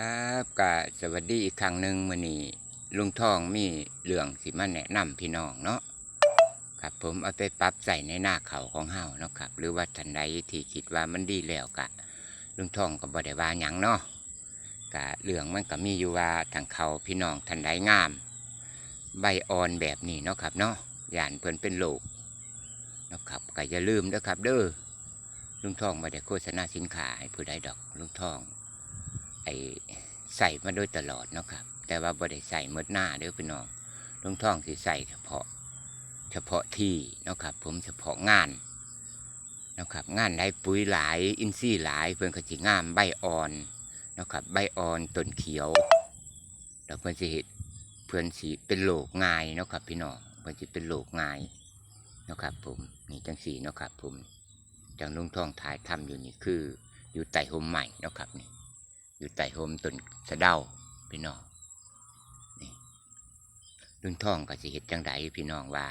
ครับก็สวัสดีอีกครั้งหนึ่งมื้อนี้ลุงทองมีเรื่องสิมาแนะนำพี่น้องเนาะครับผมเอาไปปรับใส่ในหน้าเขาของเฮาเนาะครับ หรือว่าท่านใดที่คิดว่ามันดีแล้วกะ ลุงทองก็บ่ได้ว่าหยังเนาะกะเรื่องมันก็มีอยู่ว่าทางเขาพี่น้องท่านใดงาม ใบอ่อนแบบนี้เนาะครับเนาะย่านเพิ่นเป็นโรคเนาะครับก็อย่าลืมเด้อครับ เด้อลุงทองบ่ได้โฆษณาสินค้าให้ผู้ใดดอกลุงทอง ไอใส่มาโดยตลอดเนาะครับ แต่ว่าบ่ได้ใส่เมดหน้าเด้อพี่น้องลุงท่องสิใส่เฉพาะ เฉพาะที่เนาะครับ ผมเฉพาะงานเนาะครับ งานได้ปุ๋ยหลายอินทรีย์หลาย เพิ่อนก็สิงามใบอ่อนเนาะครับ ใบอ่อนต้นเขียวแล้วเพิ่อนสิเฮ็ดเพิ่อนสิเป็นโรคง่ายเนาะครับ พี่น้องเพิ่อนสิเป็นโรคง่ายเนาะครับ ผมนี่จังสีเนาะครับ ผมจังลุงท่องถ่ายทำอยู่นี่คือ อยู่ใต้ห่มใหม่เนาะครับนี่ อยู่ใต้โฮมต้นสะเดาพี่น้องนี่ลุงท่องก็สิเห็ดจังไดพี่น้องว่า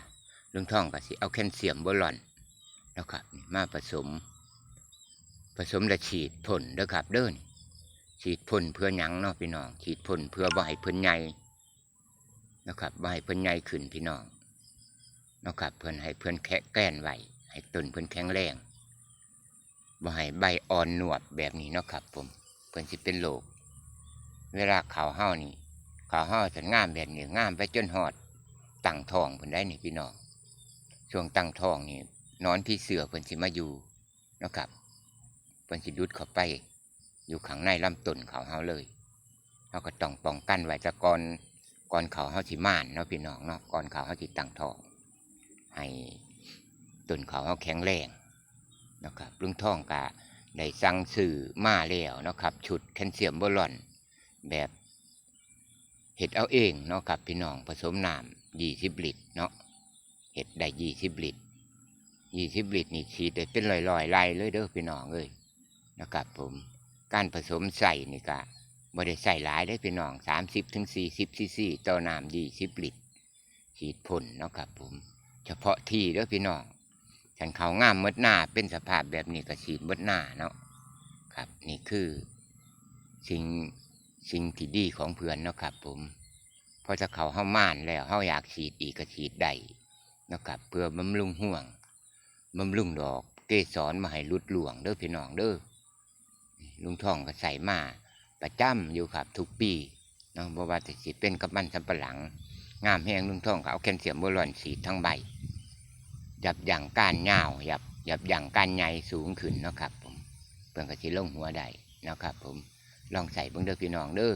ลุงท่องก็สิเอาแคลเซียมโบลอนแล้วครับมาผสม ผสมและฉีดพ่นเด้อครับเด้อนฉีดพ่นเพื่อหยังเนาะพี่น้องฉีดพ่นเพื่อบ่ให้เพิ่นใหญ่นะครับบ่ให้เพิ่นใหญ่ขึ้นพี่น้องนะครับเพิ่นให้เพิ่นแค่แก้นไหวให้ต้นเพิ่นแข็งแรงบ่ให้ใบอ่อนหนวดแบบนี้นะครับผม เพิ่นสิเป็นโรคเวลาเขาวเฮานี่เขาวเฮาจะงามแบบนี้งามไปจนหอดตั้งทองเพิ่นได้นี่พี่น้องช่วงตั้งทองนี่นอนพี่เสือเพิ่นสิมาอยู่นะครับเพิ่นสิดุดเข้าไป อยู่ข้างในลำต้นเขาวเฮาเลยเฮาก็ต้องป้องกันไว้ต่ก่อนก่อนเขาวเฮาสิม่านเนาะพี่น้องเนาะก่อนเขาวเฮาสิตั้งทองให้ต้นเขาวเฮาแข็งแรงนะครับลุงท่องกะ ได้สั่งซื้อมาแล้วเนาะครับ ชุดแคลเซียมโบลอน แบบเห็ดเอาเองเนาะครับพี่น้องผสมน้ำยี่สิบลิตรเนาะเห็ดได้ยี่สิบลิตรยี่สิบลิตรนี่ฉีดได้เป็นลอยๆไล่เลยเด้อพี่น้องเอ้ยนะครับผมการผสมใส่นี่ก็บ่ได้ใส่หลายได้พี่น้องสามสิบถึงสี่สิบซีซีต่อน้ำยี่สิบลิตรฉีดพ่นเนาะครับผม เฉพาะที่เด้อพี่น้อง ฉันเขางามมดหน้าเป็นสภาพแบบนี้ก็ฉีดมดหน้าเนาะครับ นี่คือสิ่งสิ่งที่ดีของเพื่อนเนาะครับ ผมพอจะเขาเฮาม่านแล้วเฮาอยากฉีดอีกก็ฉีดได้นะครับเพื่อบำรุงห่วงบำรุงดอก เกสรมาให้รุดหลวงเด้อพี่น้องเด้อลุงทองก็ใส่มาประจำอยู่ครับ ทุกปีเนาะบ่ว่าจะสิเป็นกับมันสำปะหลัง งามแห้งลุงทองก็เอาแคลเซียมโบรอนฉีดทั้งใบ ยับยั้งการยาวยับยับยั้งการใหญ่สูงขึ้นนะครับผมเพื่อนก็สิลงหัวได้นะครับผมลองใส่เบิ่งเด้อพี่น้องเด้อ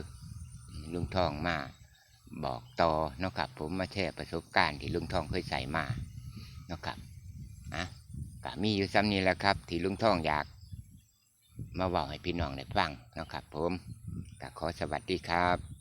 ลุงทองมาบอกต่อนะครับผมมาแชร์ประสบการณ์ที่ลุงทองเคยใส่มานะครับอะก็มีอยู่ซ้ำนี้แหละครับ ที่ลุงทองอยาก มาบอกให้พี่น้องได้ฟังนะครับผมก็ขอสวัสดีครับ